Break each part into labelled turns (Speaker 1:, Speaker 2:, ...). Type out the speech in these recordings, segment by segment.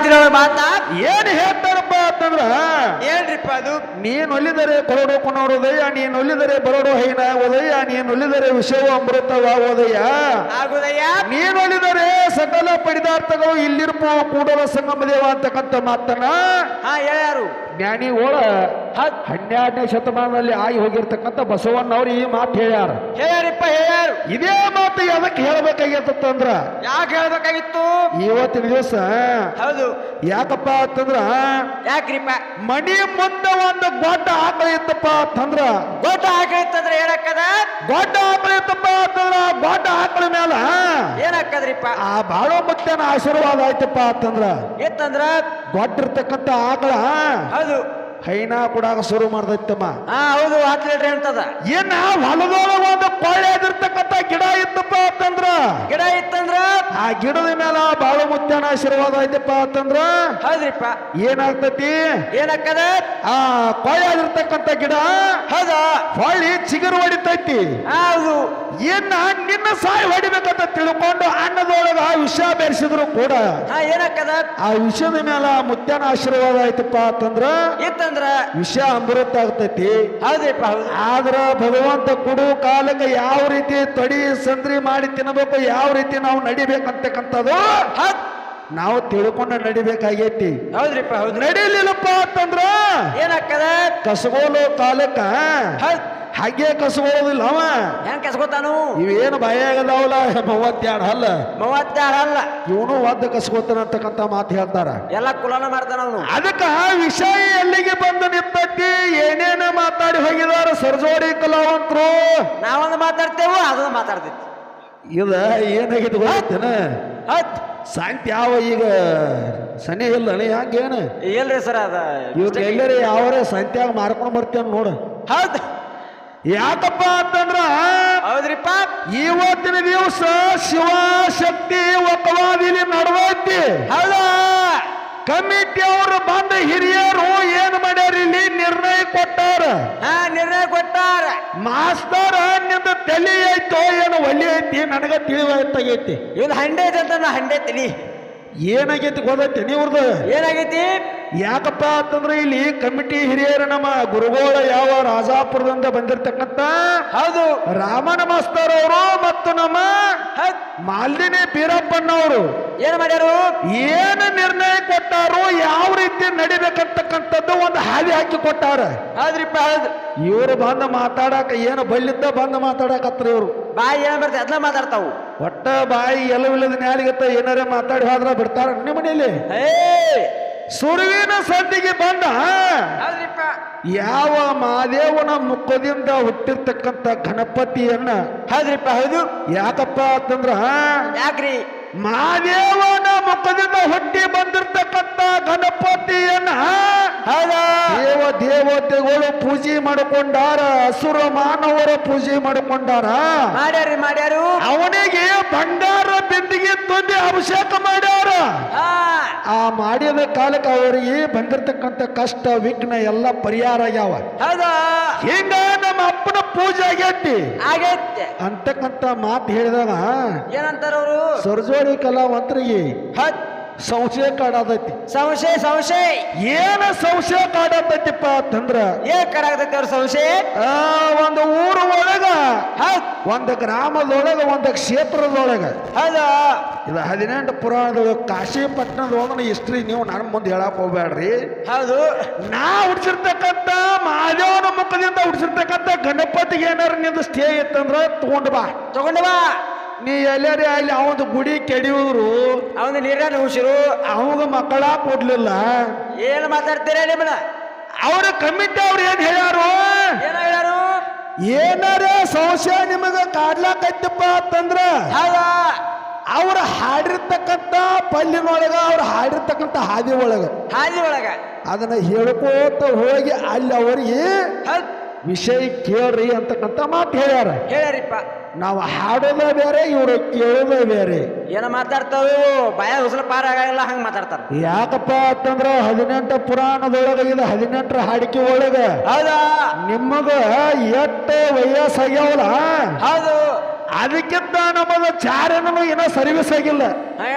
Speaker 1: ಹೇಳ್ತೀನಿ ಅವ್ರ ಮಾತಾ?
Speaker 2: ಏನ್ ಹೇಳ್ತಾರಪ್ಪ ಅಂತಂದ್ರ
Speaker 1: ಏನ್ರಿಪ್ಪ ಅದು?
Speaker 2: ನೀನ್ ಒಲಿದರೆ ಕೊರಡು ಕೊನೋರುದಯ್ಯ ನೀನ್ ಒಲಿದರೆ ಬರೋಡು ಹೈನ ಉದಯ ನೀನ್ ಒಲಿದರೆ ವಿಷಯ ಅಮೃತವ ಉದಯ.
Speaker 1: ಆಗುದಯ್ಯ?
Speaker 2: ನೀನ್ ಒಲಿದರೆ ಸಕಲ ಪಡಿದಾರ್ಥಗಳು ಇಲ್ಲಿರ್ಪ ಕೂಡಲ ಸಂಗಮ ದೇವ ಅಂತಕ್ಕಂಥ ಮಾತನ್ನ.
Speaker 1: ಹಾ ಹೇಳ್ಯಾರು.
Speaker 2: ಜ್ಞಾನಿ ಓಳ ಹನ್ನೆರಡನೇ ಶತಮಾನದಲ್ಲಿ ಆಗಿ ಹೋಗಿರ್ತಕ್ಕಂಥ ಬಸವಣ್ಣವ್ರು ಈ ಮಾತು ಹೇಳ್ಯಾರ.
Speaker 1: ಹೇಳ್ಯಾರಿಪ್ಪ ಹೇಳ್ಯಾರು.
Speaker 2: ಇದೇ ಮಾತು ಎದಕ್ಕೆ ಹೇಳ್ಬೇಕಾಗಿತ್ತಂದ್ರ
Speaker 1: ಯಾಕೆ ಹೇಳ್ಬೇಕಾಗಿತ್ತು?
Speaker 2: ಇವತ್ತಿನ ದಿವಸ
Speaker 1: ಹೌದು.
Speaker 2: ಯಾಕಪ್ಪ ಅಂತಂದ್ರ?
Speaker 1: ಯಾಕ್ರಿಪ್ಪ?
Speaker 2: ಮನಿ ಮುಂದೆ ಒಂದು ಗೊಡ್ಡ ಆಕಳ ಇತ್ತಪ್ಪ ಅಂತಂದ್ರ?
Speaker 1: ಗೊಡ್ಡ ಆಕಳ ಇತ್ತಂದ್ರ ಏನಕ್ಕದ?
Speaker 2: ಗೊಡ್ಡ ಆಕಳ ಇತ್ತಪ್ಪ ಅಂತಂದ್ರ ಗೊಡ್ಡ ಆಕಳ ಮೇಲ
Speaker 1: ಏನಾಕದ್ರಿಪ್ಪ
Speaker 2: ಆ ಬಾಳೋ ಮುತ್ತನ ಆಶೀರ್ವಾದ ಆಯ್ತಪ್ಪ ಅಂತಂದ್ರ?
Speaker 1: ಇತ್ತಂದ್ರ
Speaker 2: ಗೊಡ್ಡಿರ್ತಕ್ಕಂಥ ಆಕಳ.
Speaker 1: ಹೌದು.
Speaker 2: ಹೈನಾ ಕೂಡ ಶುರು ಮಾಡ್ದೈತಮ್ಮ.
Speaker 1: ಹಾ ಹೌದು ಹತ್ತು ಲೀಟ್ರ್ ಅಂತದ.
Speaker 2: ಏನ ಹೊಲದೊಳಗ ಒಂದು ಕೊಳ್ಳೆದಿರ್ತಕ್ಕಂಥ ಗಿಡ ಇತ್ತಪ್ಪ ಅಂತಂದ್ರ?
Speaker 1: ಗಿಡ ಇತ್ತಂದ್ರ?
Speaker 2: ಆ ಗಿಡದ ಮೇಲೆ ಬಾಳು ಮುತ್ತನ ಆಶೀರ್ವಾದ ಆಯ್ತಪ್ಪ ಅಂತಂದ್ರ
Speaker 1: ಹೌದ್ರಿಪ್ಪ.
Speaker 2: ಏನಾಗ್ತತಿ?
Speaker 1: ಏನಕ್ಕದ
Speaker 2: ಆ ಕೊಳ್ಳೆದಿರ್ತಕ್ಕಂಥ ಗಿಡ
Speaker 1: ಹೌದ?
Speaker 2: ಹೊಳ್ಳಿ ಚಿಗುರು ಹೊಡಿತೈತಿ.
Speaker 1: ಹೌದು.
Speaker 2: ಏನ ನಿನ್ನ ಸಾಯಿ ಹೊಡಿಬೇಕಂತ ತಿಳ್ಕೊಂಡು ಅನ್ನದೊಳಗ ವಿಷ ಬೆರೆಸಿದ್ರು ಕೂಡ
Speaker 1: ಏನಕ್ಕದ
Speaker 2: ಆ ವಿಷದ ಮೇಲ ಮುತ್ಯನ ಆಶೀರ್ವಾದ ಆಯ್ತಪ್ಪ ಅಂತಂದ್ರ
Speaker 1: ಇತ್ತಂದ್ರ?
Speaker 2: ವಿಷ ಅಮೃತ ಆಗ್ತೈತಿ
Speaker 1: ಹೌದ್ರಿಪ್ಪ ಹೌದು.
Speaker 2: ಆದ್ರ ಭಗವಂತ ಕೊಡು ಕಾಲಕ್ಕೆ ಯಾವ ರೀತಿ ತೊಡಿ ಸಂದ್ರಿ ಮಾಡಿ ತಿನ್ನಬೇಕು ಯಾವ ರೀತಿ ನಾವು ನಡಿಬೇಕಂತಕ್ಕಂಥದ್ದು
Speaker 1: ಹೌದ್.
Speaker 2: ನಾವು ತಿಳ್ಕೊಂಡು ನಡಿಬೇಕಾಗೈತಿ.
Speaker 1: ಹೌದ್ರಿಪ್ಪ ಹೌದು
Speaker 2: ನಡಿಲಿಲ್ಲಪ್ಪ ಅಂತಂದ್ರ
Speaker 1: ಏನಾಗ್ತದ?
Speaker 2: ಕಸಗೋಲು ಕಾಲಕ್ಕ ಹಾಗೆ ಕಸಗೋದಿಲ್ಲ ಅವ.
Speaker 1: ಹೆಂಗ್ ಭಯ
Speaker 2: ಇವೇನು ಭಯಾಗದಾವಲ್ಲ ಮೂವತ್ತೆರಡು ಹಲ್ಲ.
Speaker 1: ಮೂವತ್ತಾರು ಅಲ್ಲ
Speaker 2: ಇವನು ಒದ್ದ ಕಸ್ಕೋತಾನ ಅಂತಕ್ಕಂತ ಮಾತು ಹೇಳ್ತಾರ.
Speaker 1: ಎಲ್ಲ ಕುಲನ ಮಾಡ್ತಾನ ಅವನು.
Speaker 2: ಅದಕ್ಕ ವಿಷಯ ಎಲ್ಲಿಗೆ ಬಂದು ನಿಂತೈತಿ? ಏನೇನ ಮಾತಾಡಿ ಹೋಗಿದಾರ? ಸರ್ಜೋಡಿ ಕಲಾವಂತರು.
Speaker 1: ನಾವೊಂದು ಮಾತಾಡ್ತೇವೋ ಅದೊಂದು ಮಾತಾಡ್ತೈತಿ.
Speaker 2: ಇದ ಏನಾಗಿದೆ ಗೊತ್ತೇನ?
Speaker 1: ಹೌದ್.
Speaker 2: ಸಾಂತಿ ಯಾವ ಈಗ ಸನಿ ಇಲ್ಲ ಹಂಗೇನು
Speaker 1: ಇಲ್ರಿ ಸರ್ ಅದ
Speaker 2: ಇವ್ರ ಎಲ್ಲರೇ ಯಾವರೇ ಸಂತ್ಯಾಗ ಮಾರ್ಕೊಂಡು ಬರ್ತೇನೆ ನೋಡು.
Speaker 1: ಹೌದ್.
Speaker 2: ಯಾಕಪ್ಪ ಅಂತಂದ್ರ
Speaker 1: ಹೌದ್ರಿಪ್ಪ.
Speaker 2: ಇವತ್ತಿನ ದಿವಸ ಶಿವಶಕ್ತಿ ಒಕ್ಕವಾದಿಲಿ ನಡುವೈತಿ.
Speaker 1: ಹೌದಾ?
Speaker 2: ಕಮಿಟಿ ಅವರು ಬಂದ ಹಿರಿಯರು ಏನ್ ಮಾಡ್ಯಾರ ಇಲ್ಲಿ? ನಿರ್ಣಯ ಕೊಟ್ಟಾರ.
Speaker 1: ಹಾ ನಿರ್ಣಯ ಕೊಟ್ಟಾರ.
Speaker 2: ಮಾಸ್ತರ್ನಿಂದ ತಲೆ ಐತೋ ಏನು ಒಲಿ ಐತಿ? ನನಗ ತಿಳಿವಾಯ್ತಾಗೈತಿ
Speaker 1: ಇದು ಹಂಡೆ ಐತೆ ಅಂತ ನಾ ಹಂಡೆ ತಿಳಿ
Speaker 2: ಏನಾಗೈತಿ ಗೊತ್ತೈತಿ ನೀವ್ರದ್ದು
Speaker 1: ಏನಾಗೈತಿ?
Speaker 2: ಯಾಕಪ್ಪ ಅಂತಂದ್ರೆ ಇಲ್ಲಿ ಕಮಿಟಿ ಹಿರಿಯರು ನಮ್ಮ ಗುರುಗೋಳ ಯಾವ ರಾಜಾಪುರದಿಂದ ಬಂದಿರತಕ್ಕಂತ
Speaker 1: ಹೌದು.
Speaker 2: ರಾಮನ ಮಾಸ್ತರ್ ಅವರು ಮತ್ತು ನಮ್ಮ ಮಾಲಿನಿ ಬೀರಪ್ಪನವರು.
Speaker 1: ಏನ್ ಮಾಡ್ಯಾರು?
Speaker 2: ಏನು ನಿರ್ಣಯ ಕೊಟ್ಟಾರು ಯಾವ ರೀತಿ ನಡಿಬೇಕಂತಕ್ಕಂಥದ್ದು ಒಂದು ಹಾದಿ ಹಾಕಿ ಕೊಟ್ಟಾರ.
Speaker 1: ಹೌದ್ರಿಪ್ಪ ಹೌದು.
Speaker 2: ಇವರು ಬಂದು ಮಾತಾಡಕ ಏನು ಬಲ್ಲಿದ್ದ ಬಂದು ಮಾತಾಡಕತ್ರ ಇವರು.
Speaker 1: ಬಾಯಿ ಏನ್ ಬರ್ತದೆ ಅದನ್ನ ಮಾತಾಡ್ತಾವು.
Speaker 2: ಒಟ್ಟ ಬಾಯಿ ಎಲ್ಲವಿಲ್ಲದ ನ್ಯಾಲಿಗತ್ತ ಏನಾರೇ ಮಾತಾಡಿ ಹೋದ್ರ ಬಿಡ್ತಾರ ನಿಮ್ಮ ಮನೆಯಲ್ಲಿ? ಸುರುವಿನ ಸಂದಿಗೆ ಬಂದ. ಯಾವ ಮಾದೇವನ ಮುಖದಿಂದ ಹುಟ್ಟಿರ್ತಕ್ಕಂಥ ಗಣಪತಿಯನ್ನ
Speaker 1: ಹೌದ್ರಿಪ್ಪ ಹೌದು.
Speaker 2: ಯಾಕಪ್ಪ ಅಂತಂದ್ರ
Speaker 1: ಯಾಕ್ರಿ?
Speaker 2: ಮಾದೇವನ ಮುಖದಿಂದ ಹುಟ್ಟಿ ಬಂದಿರ್ತಕ್ಕಂಥ ಗಣಪತಿಯನ್ನ ದೇವ ದೇವತೆಗಳು ಪೂಜೆ ಮಾಡಿಕೊಂಡಾರ ಅಸುರ ಮಾನವರ ಪೂಜೆ ಮಾಡಿಕೊಂಡಾರ?
Speaker 1: ಮಾಡ್ಯಾರಿ ಮಾಡ್ಯಾರು.
Speaker 2: ಅವನಿಗೆ ಬಂಗಾರ ಬಿಂದಿಗೆ ತುಂಬಿ ಅಭಿಷೇಕ ಮಾಡ್ಯಾರ. ಆ ಮಾಡಿದ ಕಾಲಕ್ಕೆ ಅವರಿಗೆ ಬಂದಿರತಕ್ಕಂತ ಕಷ್ಟ ವಿಘ್ನ ಎಲ್ಲ ಪರಿಹಾರ ಆಗ್ಯಾವ. ಹಿಂಗ ನಮ್ಮ ಅಪ್ಪನ ಪೂಜೆ ಆಗೈತಿ.
Speaker 1: ಆಗೈತೆ.
Speaker 2: ಅಂತಕ್ಕಂಥ ಮಾತು ಹೇಳಿದಾಗ
Speaker 1: ಏನಂತಾರ ಅವರು
Speaker 2: ಸರ್ಜೋಡಿ ಕಲಾವಂತರಿಗೆ
Speaker 1: ಹೌದ್
Speaker 2: ಸಂಶಯ ಕಾಡತೈತಿ.
Speaker 1: ಸಂಶಯ ಸಂಶಯ.
Speaker 2: ಏನ ಸಂಶಯ ಕಾಡತೈತಿಪ್ಪ ಅಂತಂದ್ರ
Speaker 1: ಏನ್ ಕಾಡಾಗತೈತಿ ಅವ್ರ ಸಂಶಯ?
Speaker 2: ಆ ಒಂದು ಊರು ಒಳಗ ಒಂದು ಗ್ರಾಮದೊಳಗ ಒಂದು ಕ್ಷೇತ್ರದೊಳಗ.
Speaker 1: ಹೌದಾ.
Speaker 2: ಇದು ಹದಿನೆಂಟು ಪುರಾಣದ ಕಾಶಿ ಪಟ್ಟಣದೊಳಗ ಹಿಸ್ಟ್ರಿ ನೀವು ನನ್ನ ಮುಂದೆ ಹೇಳಕ್ ಹೋಗ್ಬೇಡ್ರಿ
Speaker 1: ಹೌದು.
Speaker 2: ನಾ ಹುಡ್ಸಿರ್ತಕ್ಕಂಥ ಮಹಾದೇವನ ಮುಖದಿಂದ ಹುಡ್ಸಿರ್ತಕ್ಕಂಥ ಗಣಪತಿಗೆ ಏನಾರ ನಿಂದ ಸ್ಟೇ ಇತ್ತಂದ್ರ ತಗೊಂಡ್ ಬಾ.
Speaker 1: ತಗೊಂಡ್ ಬಾ.
Speaker 2: ನೀ ಎಲ್ಲರೇ ಅಲ್ಲಿ ಅವನ ಗುಡಿ ಕೆಡಿಯುವರು
Speaker 1: ಅವನ ನೀರಾನ ಹುಷರು.
Speaker 2: ಅವಾಗ ಮಕ್ಕಳ ಕೊಡ್ಲಿಲ್ಲ.
Speaker 1: ಏನ್ ಮಾತಾಡ್ತೀರ ನಿಮ್ಮನ
Speaker 2: ಅವ್ರ ಕಮಿಟಿ ಅವ್ರು ಏನ್ ಹೇಳ್ಯಾರು?
Speaker 1: ಏನ ಹೇಳ್ಯಾರು?
Speaker 2: ಏನಾರ ಸಂಶಯ ನಿಮಗ ಕಾಡ್ಲಾಕೈತಪ್ಪ ಅಂತಂದ್ರ
Speaker 1: ಹೌದಾ?
Speaker 2: ಅವ್ರ ಹಾಡಿರ್ತಕ್ಕಂಥ ಪಲ್ಲಿನೊಳಗ ಅವ್ರು ಹಾಡಿರ್ತಕ್ಕಂಥ ಹಾದಿ ಒಳಗ
Speaker 1: ಹಾದಿ ಒಳಗ.
Speaker 2: ಅದನ್ನ ಹೇಳ್ಕೋತ ಹೋಗಿ ಅಲ್ಲಿ ಅವರಿಗೆ ವಿಷಯ ಕೇಳ್ರಿ ಅಂತಕ್ಕಂಥ ಮಾತು ಹೇಳ್ಯಾರ.
Speaker 1: ಹೇಳ್ಯಾರಿಪ್ಪ.
Speaker 2: ನಾವು ಹಾಡೋದ ಬೇರೆ ಇವರು ಕೇಳೋದ ಬೇರೆ.
Speaker 1: ಏನ ಮಾತಾಡ್ತಾವು ಬಾಯ ಹುಸಲು ಪಾರ ಆಗಲ್ಲ ಹಂಗ ಮಾತಾಡ್ತಾರ.
Speaker 2: ಯಾಕಪ್ಪ ಅಂತಂದ್ರ ಹದಿನೆಂಟು ಪುರಾಣದೊಳಗ ಇದು ಹದಿನೆಂಟರ ಹಾಡಿಕೆ ಒಳಗ.
Speaker 1: ಹೌದಾ?
Speaker 2: ನಿಮಗ ಎಷ್ಟು ವಯಸ್ಸಾಗ್ಯಾವಲ್ಲ?
Speaker 1: ಹೌದು.
Speaker 2: ಅದಕ್ಕಿಂತ ನಮ್ಮದು ಚಾರನೂ ಏನೋ ಸರ್ವಿಸ್ ಆಗಿಲ್ಲ.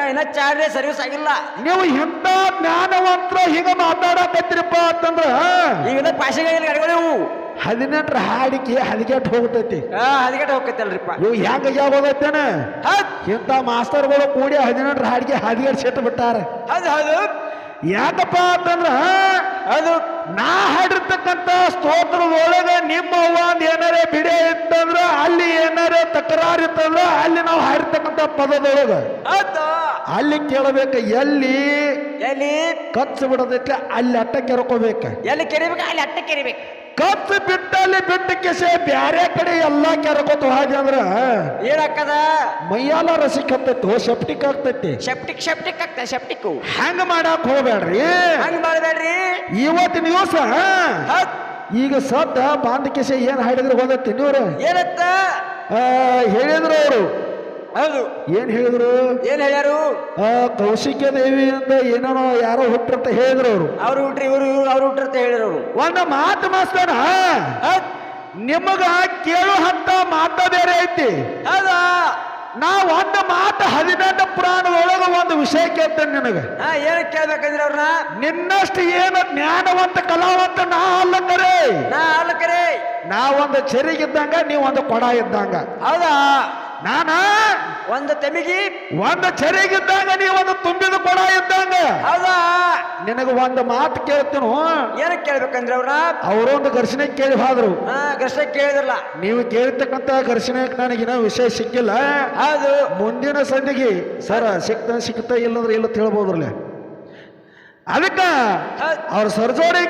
Speaker 1: ಇನ್ನ ಚಾರ್ಜ್ ಸರ್ವಿಸ್ ಆಗಿಲ್ಲ.
Speaker 2: ನೀವು ಇಂಥ ಜ್ಞಾನವಂತರ ಹಿಂಗ ಮಾತಾಡಕತ್ತಿರಪ್ಪ ಅಂತಂದ್ರ
Speaker 1: ಈಗ ಪಾಶಿಗೆ ಇವು.
Speaker 2: ಹದಿನೆಂಟರ ಹಾಡಿಕೆ ಹದಿಗೆಟ್ ಹೋಗ್ತೈತಿ.
Speaker 1: ಆ ಹದಿಗಟ್ಟ ಹೋಗ್ತೈತಲ್ರಿಪ್ಪ.
Speaker 2: ಇವು ಹೆಂಗ ಯಾವಾಗತ್ತೇನ
Speaker 1: ಹೌದ್.
Speaker 2: ಇಂಥ ಮಾಸ್ತರ್ಗಳು ಕೂಡಿ ಹದಿನೆಂಟರ ಹಾಡಿಗೆ ಹದಿಗೆಟ್ ಸೆಟ್ ಬಿಟ್ಟಾರ.
Speaker 1: ಹೌದು ಹೌದು.
Speaker 2: ಯಾಕಪ್ಪ ಅಂತಂದ್ರ
Speaker 1: ಅದು
Speaker 2: ನಾ ಹಾಡಿರ್ತಕ್ಕಂಥ ಸ್ತೋತ್ರದೊಳಗೆ ನಿಮ್ಮ ಒಂದ್ ಏನಾರೇ ಬಿಡೆ ಇತ್ತಂದ್ರ ಅಲ್ಲಿ ಏನಾರೇ ತಕರಾರು ಇತ್ತಂದ್ರ ಅಲ್ಲಿ ನಾವು ಹಾಡಿರ್ತಕ್ಕಂಥ ಪದದೊಳಗ ಅಲ್ಲಿ ಕೇಳಬೇಕು ಎಲ್ಲಿ
Speaker 1: ಎಲ್ಲಿ?
Speaker 2: ಕಚ್ಚು ಬಿಡದೈತಿ ಅಲ್ಲಿ ಅಟ್ಟ ಕೆರ್ಕೋಬೇಕು.
Speaker 1: ಎಲ್ಲಿ ಕೆರಿಬೇಕು ಅಲ್ಲಿ ಅಟ್ಟ ಕೆರಿಬೇಕು.
Speaker 2: ಕಚ್ಚು ಬಿಟ್ಟಲ್ಲಿ ಬಿಟ್ಟ ಕೆಸೆ ಬ್ಯಾರೆ ಕಡೆ ಎಲ್ಲಾ ಕೆರಕೋತು ಹಾಗೆ ಅಂದ್ರ
Speaker 1: ಏನಕ್ಕದ
Speaker 2: ಮೈಯಾಲ ರಸಿಕ್ ಹತ್ತೈತಿ ಸೆಪ್ಟಿಕ್ ಆಗ್ತೈತಿ.
Speaker 1: ಸೆಪ್ಟಿಕ್ ಸೆಪ್ಟಿಕ್ ಆಗ್ತದೆ ಸೆಪ್ಟಿಕ್
Speaker 2: ಹಂಗ ಮಾಡಕ್ ಹೋಗ್ಬೇಡ್ರಿ.
Speaker 1: ಹಂಗ್ ಮಾಡಬೇಡ್ರಿ.
Speaker 2: ಇವತ್ತಿನ ದಿವಸ
Speaker 1: ಸಹ
Speaker 2: ಈಗ ಸದ್ದ ಬಾಂಧ ಕೆಸೆ ಏನ್ ಹಾಡಿದ್ರು ಹೋದತ್ತಿ ನೀವ್ರ
Speaker 1: ಏನತ್ತ?
Speaker 2: ಹೇಳಿದ್ರು ಅವರು.
Speaker 1: ಹೌದು.
Speaker 2: ಏನ್ ಹೇಳಿದ್ರು?
Speaker 1: ಏನ್ ಹೇಳ್ಯಾರು?
Speaker 2: ಆ ಕೌಶಿಕ್ಯ ದೇವಿ ಅಂತ ಏನೇನೋ ಯಾರೋ ಹುಟ್ರಂತ ಹೇಳಿದ್ರು ಅವರು.
Speaker 1: ಅವ್ರು ಹುಟ್ರಿ ಇವರು ಇವ್ರು ಅವ್ರು ಹುಟ್ರಿ ಅಂತ ಹೇಳಿದ್ರು ಅವ್ರು.
Speaker 2: ಒಂದು ಮಾತು ಮಾಸ್ತಾನ ನಿಮಗ ಕೇಳು ಹಂತ ಮಾತ ಬೇರೆ ಐತಿ.
Speaker 1: ಹೌದಾ?
Speaker 2: ನಾ ಒಂದು ಮಾತು ಹದಿನೆಂಟು ಪುರಾಣದೊಳಗ ಒಂದು ವಿಷಯ ಕೇಳ್ತೇನೆ ನಿನಗೆ.
Speaker 1: ಹಾ ಕೇಳ್ಬೇಕಂದ್ರೆ ಅವ್ರನ್ನ?
Speaker 2: ನಿನ್ನಷ್ಟು ಏನು ಜ್ಞಾನವಂತ ಕಲಾವಂತ ನಾ ಅಲ್ಲಂದರೆ
Speaker 1: ನಾ ಅಲ್ಲಕರೆ
Speaker 2: ನಾ ಒಂದು ಚೆರಿಗಿದ್ದಂಗ ನೀವು ಒಂದು ಕೊಡ ಇದ್ದಂಗ.
Speaker 1: ಹೌದಾ?
Speaker 2: ನಾನ?
Speaker 1: ಒಂದು ತೆಮಿಗಿ.
Speaker 2: ಒಂದು ಚೆರಿಗಿದ್ದಂಗ ನೀ ಒಂದು ತುಂಬಿದ ಕೊಡ ಇದ್ದಂಗ.
Speaker 1: ಹೌದಾ?
Speaker 2: ನಿನಗ ಒಂದು ಮಾತು ಕೇಳ್ತೀನು.
Speaker 1: ಏನಕ್ಕೆ ಕೇಳ್ಬೇಕಂದ್ರೆ ಅವ್ರನ್ನ
Speaker 2: ಅವರೊಂದು ಘರ್ಷಣೆ ಕೇಳಿ ಹೋದ್ರು.
Speaker 1: ಹಾ ಕಷ್ಟ ಕೇಳಿದ್ರಲ್ಲ.
Speaker 2: ನೀವು ಕೇಳಿರ್ತಕ್ಕಂತ ಘರ್ಷಣೆ ನನಗಿನ ವಿಷಯ ಸಿಕ್ಕಿಲ್ಲ.
Speaker 1: ಹೌದು.
Speaker 2: ಮುಂದಿನ ಸಂದಿಗೆ ಸರ ಸಿಕ್ತ ಸಿಕ್ತ ಇಲ್ಲಂದ್ರೆ ಇಲ್ಲ ತಿಳ್ಬೋದ್ರಲ್ಲ ಅದಕ್ಕ ಅವ್ರ ಸರ್ಜೋಡಿ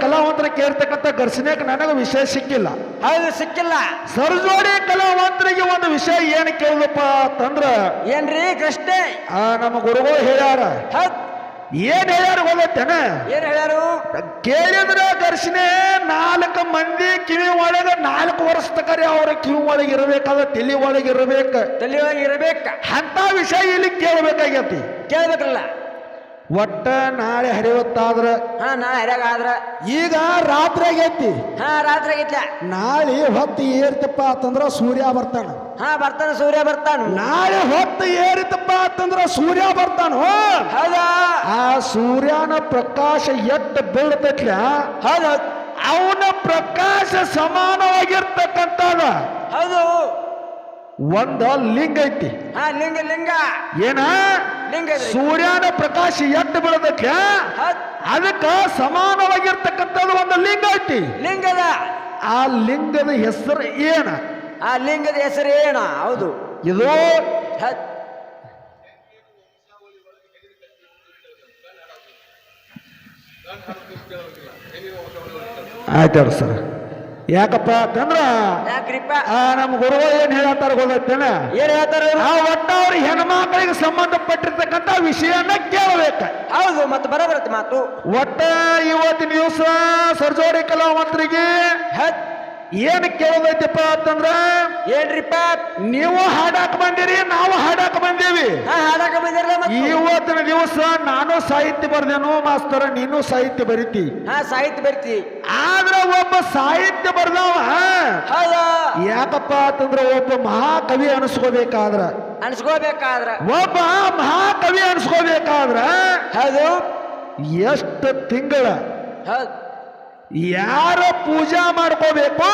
Speaker 2: ಕಲಾವಂತರ ಕೇಳ್ತಕ್ಕಂತ ಘರ್ಷಣೆಗೆ ನನಗೆ ವಿಷಯ ಸಿಕ್ಕಿಲ್ಲ.
Speaker 1: ಹೌದು ಸಿಕ್ಕಿಲ್ಲ.
Speaker 2: ಸರ್ಜೋಡಿ ಕಲಾವಂತರಿಗೆ ಒಂದು ವಿಷಯ ಏನು ಕೇಳಿದಪ್ಪ ಅಂತಂದ್ರ
Speaker 1: ಏನ್ರಿ ಕೃಷ್ಣ
Speaker 2: ಆ ನಮ್ಮ ಗುರುಗಳು ಹೇಳ್ಯಾರ. ಏನ್ ಹೇಳ್ಯಾರ ಹೋಗತ್ತೇನ
Speaker 1: ಏನ್ ಹೇಳ್ಯಾರು?
Speaker 2: ಕೇಳಿದ್ರೆ ಘರ್ಷಣೆ ನಾಲ್ಕು ಮಂದಿ ಕಿವಿ ಒಳಗ ನಾಲ್ಕು ವರ್ಷ ತಕರಿ ಅವ್ರ ಕಿವಿ ಒಳಗೆ ಇರಬೇಕಾದ ತಲೆ ಒಳಗೆ ಇರಬೇಕು.
Speaker 1: ತಲೆ ಒಳಗೆ ಇರಬೇಕು.
Speaker 2: ಅಂತ ವಿಷಯ ಇಲ್ಲಿ ಕೇಳಬೇಕಾಗೈತಿ
Speaker 1: ಕೇಳ್ಬೇಕಲ್ಲ.
Speaker 2: ಒಟ್ಟ ನಾಳೆ ಹರಿವತ್ತಾದ್ರ
Speaker 1: ಹಾ ನಾ ಹರಿಯಾಗ ಆದ್ರ
Speaker 2: ಈಗ ರಾತ್ರಿ ಆಗೈತಿ
Speaker 1: ಹಾ ರಾತ್ರಿ ಆಗಿತ್ಲ
Speaker 2: ನಾಳೆ ಹೊತ್ತು ಏರ್ತಪ್ಪ ಅಂತಂದ್ರ ಸೂರ್ಯ ಬರ್ತಾನ.
Speaker 1: ಹಾ ಬರ್ತಾನ ಸೂರ್ಯ ಬರ್ತಾನ.
Speaker 2: ನಾಳೆ ಹೊತ್ತು ಏರಿತಪ್ಪ ಅಂತಂದ್ರ ಸೂರ್ಯ ಬರ್ತಾನ.
Speaker 1: ಹೌದಾ?
Speaker 2: ಆ ಸೂರ್ಯನ ಪ್ರಕಾಶ ಎಟ್ಟು ಬೀಳ್ತೈತ್ಲ?
Speaker 1: ಹೌದ.
Speaker 2: ಅವನ ಪ್ರಕಾಶ ಸಮಾನವಾಗಿರ್ತಕ್ಕಂಥದ.
Speaker 1: ಹೌದು.
Speaker 2: ಒಂದ ಲಿಂಗ ಐತಿ.
Speaker 1: ಹಾ ಲಿಂಗ ಲಿಂಗ.
Speaker 2: ಏನ? ಸೂರ್ಯನ ಪ್ರಕಾಶ ಎಟ್ಟು ಬೀಳತೈತ್ಲ ಅದಕ್ಕೆ ಸಮಾನವಾಗಿರ್ತಕ್ಕಂಥದ್ದು ಒಂದು ಲಿಂಗ ಐತಿ.
Speaker 1: ಲಿಂಗದ.
Speaker 2: ಆ ಲಿಂಗದ ಹೆಸರು ಏನ?
Speaker 1: ಆ ಲಿಂಗದ ಹೆಸರು ಏನ? ಹೌದು.
Speaker 2: ಇದು ಆಯ್ತು ಸರ್. ಯಾಕಪ್ಪ ಅಂತಂದ್ರ
Speaker 1: ಯಾಕ್ರಿಪ್ಪ?
Speaker 2: ಆ ನಮ್ಮ ಗುರುಗಳು ಏನ್ ಹೇಳತ್ತಾರ ಗೊತ್ತೇನ
Speaker 1: ಏನ್ ಹೇಳ್ತಾರ
Speaker 2: ಆ ಒಟ್ಟ ಅವ್ರ ಹೆಣ್ಮಕ್ಳಿಗೆ ಸಂಬಂಧಪಟ್ಟಿರ್ತಕ್ಕಂಥ ವಿಷಯನ ಕೇಳಬೇಕ.
Speaker 1: ಹೌದು ಮತ್ತೆ ಬರಬರುತ್ತೆ ಮಾತು.
Speaker 2: ಒಟ್ಟ ಇವತ್ತಿನ ದಿವಸ ಸರ್ಜೋಡಿ ಕಲಾವಂತರಿಗೆ
Speaker 1: ಹತ್
Speaker 2: ಏನ್ ಕೇಳೋದೈತಪ್ಪ ಅಂತಂದ್ರ
Speaker 1: ಏನ್ರಿಪ್ಪ?
Speaker 2: ನೀವು ಹಾಡಾಕ ಬಂದಿರಿ ನಾವು ಹಾಡಾಕ ಬಂದೇವಿ.
Speaker 1: ಹಾ ಹಾಡಾಕ ಬಂದಿರಲ್ಲ
Speaker 2: ಇವತ್ತಿನ ದಿವಸ ನಾನು ಸಾಹಿತ್ಯ ಬರ್ದೇನು ಮಾಸ್ತರ ನೀನು ಸಾಹಿತ್ಯ ಬರಿತಿ.
Speaker 1: ಹಾ ಸಾಹಿತ್ಯ ಬರ್ತಿ.
Speaker 2: ಆದ್ರ ಒಬ್ಬ ಸಾಹಿತ್ಯ ಬರ್ದವ. ಯಾಕಪ್ಪ ಅಂತಂದ್ರ ಒಬ್ಬ ಮಹಾಕವಿ ಅನಿಸ್ಕೋಬೇಕಾದ್ರ.
Speaker 1: ಅನ್ಸ್ಕೋಬೇಕಾದ್ರ.
Speaker 2: ಒಬ್ಬ ಮಹಾಕವಿ ಅನ್ಸ್ಕೋಬೇಕಾದ್ರ.
Speaker 1: ಹೌದು?
Speaker 2: ಎಷ್ಟು ತಿಂಗಳ
Speaker 1: ಹೌದ್.
Speaker 2: ಯಾರ ಪೂಜಾ ಮಾಡ್ಕೋಬೇಕು?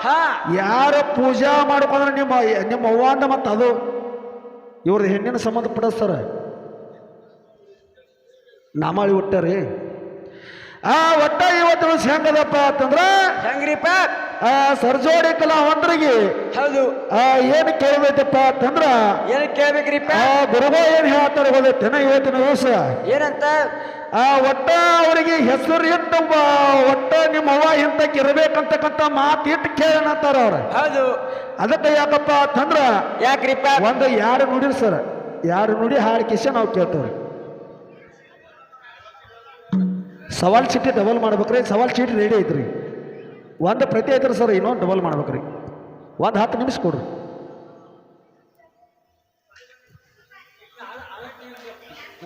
Speaker 1: ಹಾ.
Speaker 2: ಯಾರ ಪೂಜಾ ಮಾಡ್ಕೊಂಡ್ರೆ ನಿಮ್ಮ ನಿಮ್ಮ ಅವ್ವಾಂದ ಮತ್ತು ಅದು? ಇವ್ರ ಹೆಣ್ಣಿನ ಸಂಬಂಧಪಡ ಸರ್? ನಾಮಾಳಿ ಹುಟ್ಟಾರಿ ಆ ಒಟ್ಟ ಇವತ್ತು ಹೆಂಗದಪ್ಪ ಅಂತಂದ್ರ
Speaker 1: ಹೆಂಗ್ರಿಪ್ಪ?
Speaker 2: ಆ ಸರ್ಜೋಡಿ ಕಲಾವಂತರಿಗೆ
Speaker 1: ಹೌದು.
Speaker 2: ಆ ಏನು ಕೇಳ್ಬೇಕಪ್ಪ ಅಂತಂದ್ರ
Speaker 1: ಏನ್ ಕೇಳ್ಬೇಕ್ರಿಪ್ಪ?
Speaker 2: ಆ ಗುರುಗಳು ಏನ್ ಹೇಳ್ತಾರೆ ಗೊತ್ತೇನ ಇವತ್ತಿನ ದಿವಸ?
Speaker 1: ಏನಂತ?
Speaker 2: ಆ ಒಟ್ಟ ಅವರಿಗೆ ಹೆಸರು ಇಟ್ಟು ಒಟ್ಟ ನಿಮ್ಮ ಅವ್ವ ಇಂತಕ್ಕೆ ಇರ್ಬೇಕಂತಕ್ಕಂಥ ಮಾತು ಇಟ್ಟು ಕೇಳನಂತಾರ ಅವ್ರ.
Speaker 1: ಹೌದು.
Speaker 2: ಅದಕ್ಕೆ ಯಾಕಪ್ಪ ಅಂತಂದ್ರ
Speaker 1: ಯಾಕ್ರಿಪ್ಪ?
Speaker 2: ಒಂದು ಯಾರು ನುಡಿ ಸರ್ ಯಾರು ನುಡಿ ಹಾಡ್ ಕಿಶೆ ನಾವು ಕೇಳ್ತೇವ್ರಿ. ಸವಾಲ್ ಚೀಟಿ ಡಬಲ್ ಮಾಡ್ಬೇಕ್ರಿ, ಸವಾಲ್ ಚೀಟಿ ರೆಡಿ ಐತ್ರಿ. ಒಂದು ಪ್ರತಿ ಐತ್ರಿ ಸರ್ ಇನ್ನೊಂದು ಡಬಲ್ ಮಾಡ್ಬೇಕ್ರಿ. ಒಂದು ಹತ್ತು ನಿಮಿಷ ಕೊಡ್ರಿ.